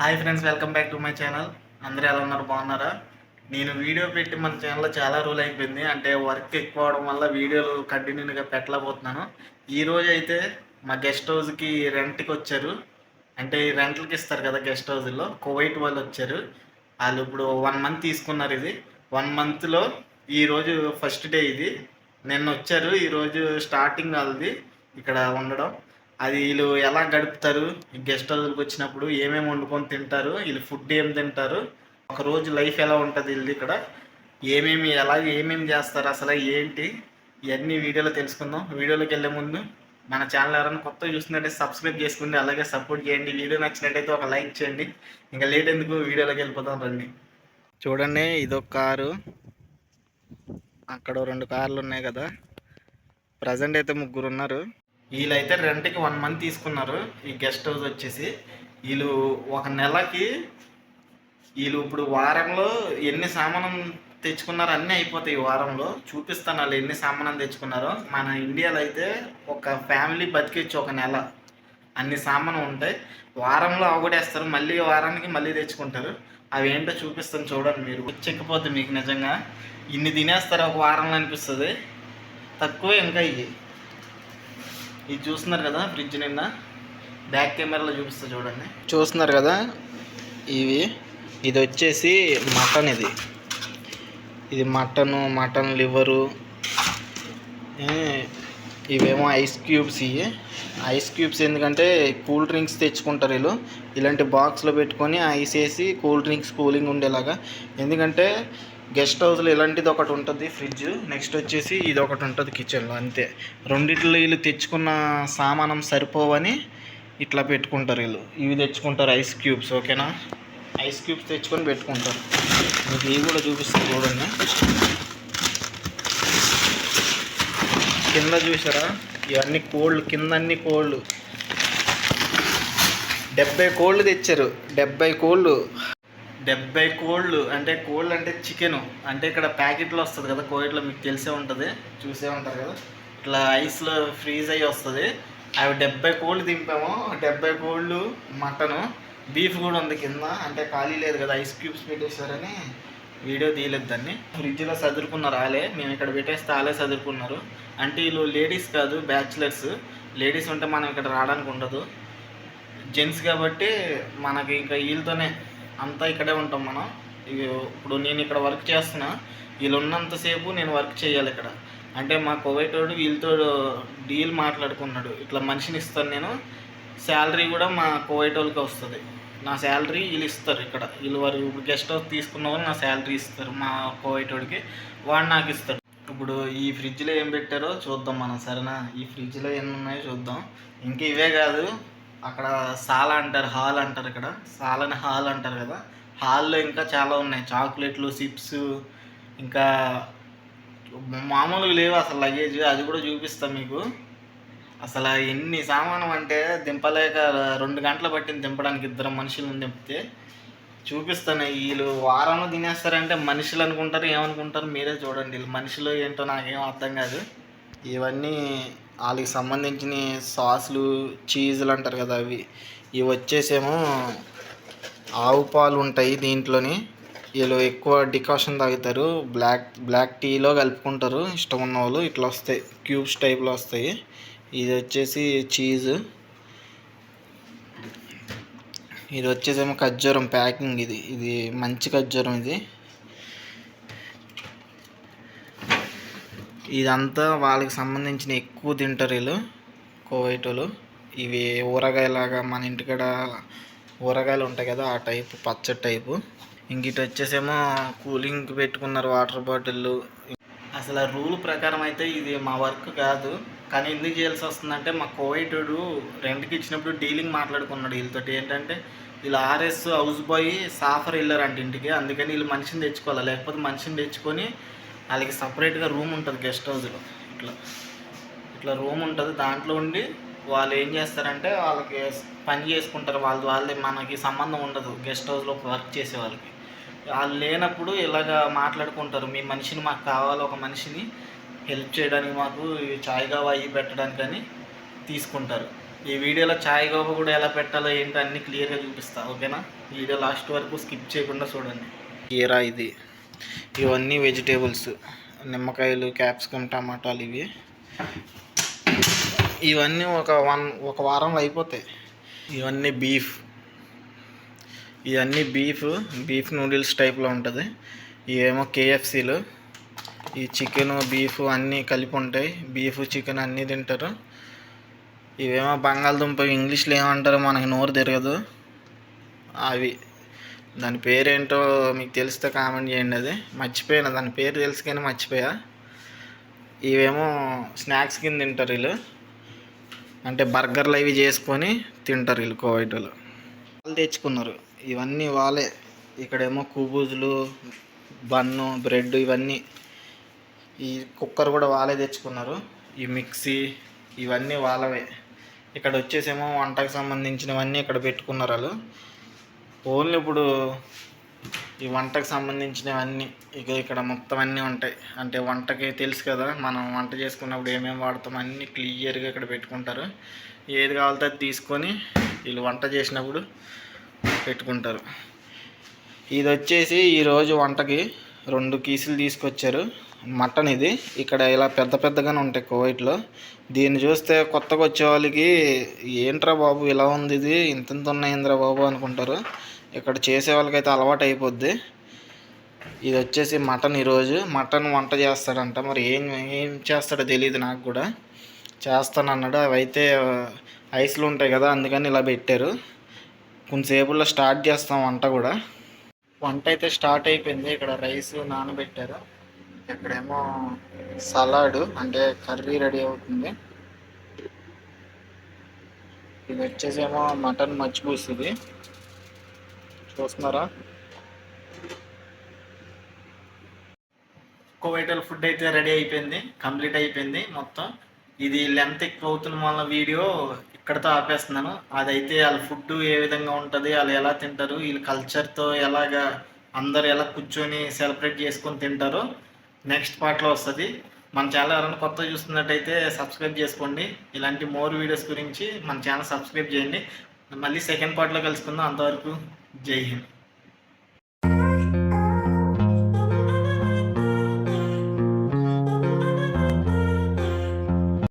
Hi friends welcome back to my channel. అందరూ ఎలా ఉన్నారు? బాగున్నారా? నేను వీడియో పెట్టి మన ఛానల్లో చాలా రోజులు అయిపోయింది. అంటే వర్క్ ఎక్కువ అవడం వల్ల వీడియోలు కంటిన్యూగా పెట్టలేకపోతున్నాను. ఈ అయితే మా గెస్ట్ హౌస్కి రెంట్కి వచ్చారు. అంటే రెంట్లకి ఇస్తారు కదా గెస్ట్ హౌస్లో కువైట్ వాళ్ళు వచ్చారు. వాళ్ళు ఇప్పుడు వన్ మంత్ తీసుకున్నారు ఇది. వన్ మంత్లో ఈరోజు ఫస్ట్ డే ఇది. నిన్న వచ్చారు. ఈరోజు స్టార్టింగ్ వాళ్ళది. ఇక్కడ ఉండడం. అది వీళ్ళు ఎలా గడుపుతారు? గెస్ట్ హౌస్కి వచ్చినప్పుడు ఏమేమి వండుకొని తింటారు? వీళ్ళు ఫుడ్ ఏం తింటారు? ఒక రోజు లైఫ్ ఎలా ఉంటుంది వీళ్ళు ఇక్కడ? ఏమేమి ఎలా ఏమేమి చేస్తారు? అసలు ఏంటి? ఇవన్నీ వీడియోలో తెలుసుకుందాం. వీడియోలోకి వెళ్ళే ముందు మన ఛానల్ ఎవరైనా కొత్త చూస్తున్నట్టే సబ్స్క్రైబ్ చేసుకోండి అలాగే సపోర్ట్ చేయండి. వీడియో నచ్చినట్టయితే ఒక లైక్ చేయండి. ఇంకా లేట్ ఎందుకు వీడియోలోకి వెళ్ళిపోతాం రండి. చూడండి ఇదొక కారు. అక్కడ రెండు కార్లు ఉన్నాయి కదా. ప్రజెంట్ అయితే ముగ్గురు ఉన్నారు. వీళ్ళైతే రెంట్కి వన్ మంత్ తీసుకున్నారు. ఈ గెస్ట్ హౌస్ వచ్చేసి. వీళ్ళు ఒక నెలకి వీళ్ళు ఇప్పుడు వారంలో ఎన్ని సామానం తెచ్చుకున్నారో అన్నీ అయిపోతాయి ఈ వారంలో. చూపిస్తాను వాళ్ళు ఎన్ని సామానం తెచ్చుకున్నారో. మన ఇండియాలో అయితే ఒక ఫ్యామిలీ బతికిచ్చు ఒక నెల. అన్ని సామానం ఉంటాయి. వారంలో అవగొడేస్తారు మళ్ళీ వారానికి మళ్ళీ తెచ్చుకుంటారు. అవి ఏంటో చూపిస్తాను చూడండి మీరు. చెక్కిపోద్ది మీకు నిజంగా ఇన్ని తినేస్తారు ఒక వారంలో అనిపిస్తుంది. తక్కువ ఇంకా ఇవి. ఇది చూస్తున్నారు కదా ఫ్రిడ్జ్ నిన్న బ్యాక్ కెమెరాలో చూపిస్తా చూడండి. చూస్తున్నారు కదా? ఇవి. ఇది వచ్చేసి మటన్ ఇది. ఇది మటను మటన్ లివరు. ఇవేమో ఐస్ క్యూబ్స్ ఇవి. ఐస్ క్యూబ్స్ ఎందుకంటే కూల్ డ్రింక్స్ తెచ్చుకుంటారు వీళ్ళు. ఇలాంటి బాక్స్లో పెట్టుకొని ఐస్ వేసి కూల్ డ్రింక్స్ కూలింగ్ ఉండేలాగా. ఎందుకంటే గెస్ట్ హౌస్లో ఇలాంటిది ఒకటి ఉంటుంది ఫ్రిడ్జ్. నెక్స్ట్ వచ్చేసి ఇది ఒకటి ఉంటుంది కిచెన్లో అంతే. రెండిట్లో వీళ్ళు తెచ్చుకున్న సామానం సరిపోవని ఇట్లా పెట్టుకుంటారు వీళ్ళు. ఇవి తెచ్చుకుంటారు ఐస్ క్యూబ్స్ ఓకేనా? ఐస్ క్యూబ్స్ తెచ్చుకొని పెట్టుకుంటారు. మీకు ఇవి కూడా చూపిస్తాను చూడండి. కింద చూసారా? ఇవన్నీ కోళ్ళు కింద అన్ని కోళ్ళు డెబ్బై కోళ్ళు తెచ్చారు. డెబ్బై కోళ్ళు డెబ్బై కోళ్ళు అంటే కోళ్ళు అంటే చికెన్. అంటే ఇక్కడ ప్యాకెట్లో వస్తుంది కదా కోవిడ్లో మీకు తెలిసే ఉంటుంది. చూసే ఉంటారు కదా. ఇట్లా ఐస్లో ఫ్రీజ్ అయ్యి వస్తుంది. అవి డెబ్బై కోళ్ళు దింపాము. డెబ్బై కోళ్ళు మటను. బీఫ్ కూడా ఉంది కింద. అంటే ఖాళీ లేదు కదా ఐస్ క్యూబ్స్ పెట్టేశారని వీడియో తీయలేదు దాన్ని. ఫ్రిడ్జ్లో సదురుకున్నారు ఆలే. మేము ఇక్కడ పెట్టేస్తే ఆలే సదురుకున్నారు. అంటే వీళ్ళు లేడీస్ కాదు బ్యాచులర్స్. లేడీస్ ఉంటే మనం ఇక్కడ రావడానికి ఉండదు. జెంట్స్ కాబట్టి మనకి ఇంకా వీళ్ళతోనే అంతా ఇక్కడే ఉంటాం మనం. ఇవి ఇప్పుడు నేను ఇక్కడ వర్క్ చేస్తున్నా. వీళ్ళు ఉన్నంతసేపు నేను వర్క్ చేయాలి ఇక్కడ. అంటే మా కోవైటోడు వీళ్ళతో డీల్ మాట్లాడుకున్నాడు. ఇట్లా మనిషిని ఇస్తాను నేను. శాలరీ కూడా మా కోవైటోళ్ళకి వస్తుంది. నా శాలరీ వీళ్ళు ఇస్తారు ఇక్కడ. వీళ్ళు వారు ఇప్పుడు గెస్ట్ హౌస్ తీసుకున్న వాళ్ళు నా శాలరీ ఇస్తారు మా కోవైటోడికి వాడు నాకు ఇస్తాడు. ఇప్పుడు ఈ ఫ్రిడ్జ్లో ఏం పెట్టారో చూద్దాం మనం. సరేనా? ఈ ఫ్రిడ్జ్లో ఎన్ని ఉన్నాయో చూద్దాం. ఇంకా ఇవే కాదు. అక్కడ సాల అంటారు హాల్ అంటారు ఇక్కడ. సాలని హాల్ అంటారు కదా. హాల్లో ఇంకా చాలా ఉన్నాయి. చాక్లెట్లు చిప్స్ ఇంకా మామూలుగా లేవు అసలు లగేజ్. అది కూడా చూపిస్తాం మీకు. అసలు ఎన్ని సామానం అంటే దింపలేక రెండు గంటలు పట్టింది దింపడానికి ఇద్దరు మనుషులను దింపితే. చూపిస్తాను. వీళ్ళు వారంలో తినేస్తారంటే మనుషులు అనుకుంటారు ఏమనుకుంటారు మీరే చూడండి. వీళ్ళు మనుషులు ఏంటో నాకేం అర్థం కాదు. ఇవన్నీ వాళ్ళకి సంబంధించిన సాసులు చీజులు అంటారు కదా అవి. ఇవి వచ్చేసేమో ఆవు పాలు ఉంటాయి దీంట్లోని. వీళ్ళు ఎక్కువ డికాషన్ తాగుతారు. బ్లాక్ బ్లాక్ టీలో కలుపుకుంటారు. ఇష్టం ఉన్న వాళ్ళు ఇట్లా వస్తాయి. క్యూబ్స్ టైప్లో వస్తాయి. ఇది వచ్చేసి చీజ్. ఇది వచ్చేసేమో ఖర్జూరం ప్యాకింగ్ ఇది. ఇది మంచి ఖర్జూరం ఇది. ఇదంతా వాళ్ళకి సంబంధించిన ఎక్కువ తింటారు వీళ్ళు కోవైటోలు ఇవి ఊరగాయలాగా మన ఇంటికాడ ఊరగాయలు ఉంటాయి కదా ఆ టైపు పచ్చడి టైపు. ఇంక వచ్చేసేమో కూలింగ్ పెట్టుకున్నారు వాటర్ బాటిళ్ళు అసలు ఆ రూల్ ప్రకారం అయితే ఇది మా వర్క్ కాదు. కానీ ఎందుకు చేయాల్సి వస్తుందంటే మా కోవైటుడు రెంట్కి ఇచ్చినప్పుడు డీలింగ్ మాట్లాడుకున్నాడు వీళ్ళతోటి. ఏంటంటే వీళ్ళు ఆర్ఎస్ హౌస్ బాయ్ సాఫర్ వెళ్ళారంట ఇంటికి. అందుకని వీళ్ళు మనిషిని తెచ్చుకోవాలి? లేకపోతే మనిషిని తెచ్చుకొని వాళ్ళకి సపరేట్గా రూమ్ ఉంటుంది గెస్ట్ హౌస్లో. ఇట్లా ఇట్లా రూమ్ ఉంటుంది. దాంట్లో ఉండి వాళ్ళు ఏం చేస్తారంటే వాళ్ళకి పని చేసుకుంటారు. వాళ్ళు వాళ్ళే మనకి సంబంధం ఉండదు. గెస్ట్ హౌస్లో వర్క్ చేసే వాళ్ళకి. వాళ్ళు లేనప్పుడు ఇలాగ మాట్లాడుకుంటారు. మీ మనిషిని మాకు కావాలి. ఒక మనిషిని హెల్ప్ చేయడానికి మాకు చాయ్ కావా అవి పెట్టడానికి అని తీసుకుంటారు. ఈ వీడియోలో చాయ్ గోప కూడా ఎలా పెట్టాలో ఏంటో అన్నీ క్లియర్గా చూపిస్తా. ఓకేనా? వీడియో లాస్ట్ వరకు స్కిప్ చేయకుండా చూడండి. కీరా ఇది? ఇవన్నీ వెజిటేబుల్స్ నిమ్మకాయలు క్యాప్సికమ్ టమాటాలు ఇవి. ఇవన్నీ ఒక వన్ ఒక వారంలో అయిపోతాయి. ఇవన్నీ బీఫ్. ఇవన్నీ బీఫ్ బీఫ్ నూడిల్స్ టైప్లో ఉంటుంది. ఇవేమో కేఎఫ్సీలు. ఈ చికెన్ బీఫ్ అన్నీ కలిపి ఉంటాయి. బీఫ్ చికెన్ అన్నీ తింటారు. ఇవేమో బంగాళదుంప ఇంగ్లీష్లో ఏమంటారో మనకి నోరు తిరగదు. అవి దాని పేరేంటో మీకు తెలిస్తే కామెంట్ చేయండి అది. మర్చిపోయాను దాని పేరు తెలుసు కానీ మర్చిపోయా. ఇవేమో స్నాక్స్ కింద తింటారు వీళ్ళు. అంటే బర్గర్లు అవి చేసుకొని తింటారు వీళ్ళు కోవైట్ వాళ్ళు. తెచ్చుకున్నారు. ఇవన్నీ వాళ్ళే. ఇక్కడేమో కుబూజులు బన్ను బ్రెడ్ ఇవన్నీ. ఈ కుక్కర్ కూడా వాళ్ళే తెచ్చుకున్నారు. ఈ మిక్సీ ఇవన్నీ వాళ్ళవే. ఇక్కడ వచ్చేసేమో వంటకు సంబంధించినవన్నీ ఇక్కడ పెట్టుకున్నారు వాళ్ళు. ఓన్లీ ఇప్పుడు ఈ వంటకు సంబంధించినవన్నీ ఇక ఇక్కడ మొత్తం అన్నీ ఉంటాయి. అంటే వంటకి తెలుసు కదా మనం వంట చేసుకున్నప్పుడు ఏమేమి వాడతాం అన్నీ క్లియర్గా ఇక్కడ పెట్టుకుంటారు. ఏది కావాలితే అది తీసుకొని వీళ్ళు వంట చేసినప్పుడు పెట్టుకుంటారు. ఇది వచ్చేసి ఈరోజు వంటకి రెండు కీసులు తీసుకొచ్చారు. మటన్ ఇది. ఇక్కడ ఇలా పెద్ద పెద్దగానే ఉంటాయి కువైట్లో దీన్ని చూస్తే కొత్తగా వచ్చే వాళ్ళకి ఏంట్రా బాబు ఇలా ఉంది ఇది? ఇంత ఇంత ఉన్నాయింద్రా బాబు అనుకుంటారు. ఇక్కడ చేసే వాళ్ళకైతే అలవాటు అయిపోద్ది. ఇది వచ్చేసి మటన్ ఈరోజు. మటన్ వంట చేస్తాడంట. మరి ఏం ఏం చేస్తాడో తెలియదు నాకు కూడా. చేస్తానన్నాడు. అవి అయితే ఐస్లు ఉంటాయి కదా అందుకని ఇలా పెట్టారు. కొంతసేపులో స్టార్ట్ చేస్తాం వంట కూడా. వంట అయితే స్టార్ట్ అయిపోయింది. ఇక్కడ రైస్ నానబెట్టారు. ఇక్కడేమో సలాడ్ అంటే కర్రీ రెడీ అవుతుంది. ఇది వచ్చేసేమో మటన్ మచ్చిపూసి ఇది. చూస్తున్నారా? కోవైటల్ ఫుడ్ అయితే రెడీ అయిపోయింది కంప్లీట్ అయిపోయింది మొత్తం. ఇది లెంత్ ఎక్కువ అవుతున్న వల్ల వీడియో ఇక్కడతో ఆపేస్తున్నాను. అదైతే వాళ్ళ ఫుడ్ ఏ విధంగా ఉంటుంది వాళ్ళు ఎలా తింటారు వీళ్ళ కల్చర్తో ఎలాగా అందరు ఎలా కూర్చొని సెలబ్రేట్ చేసుకొని తింటారో. నెక్స్ట్ పార్ట్లో వస్తుంది. మన ఛానల్ ఎవరైనా కొత్త చూస్తున్నట్టయితే సబ్స్క్రైబ్ చేసుకోండి. ఇలాంటి మోర్ వీడియోస్ గురించి మన ఛానల్ సబ్స్క్రైబ్ చేయండి. మళ్ళీ సెకండ్ పార్ట్లో కలుసుకుందాం. అంతవరకు జై హింద్.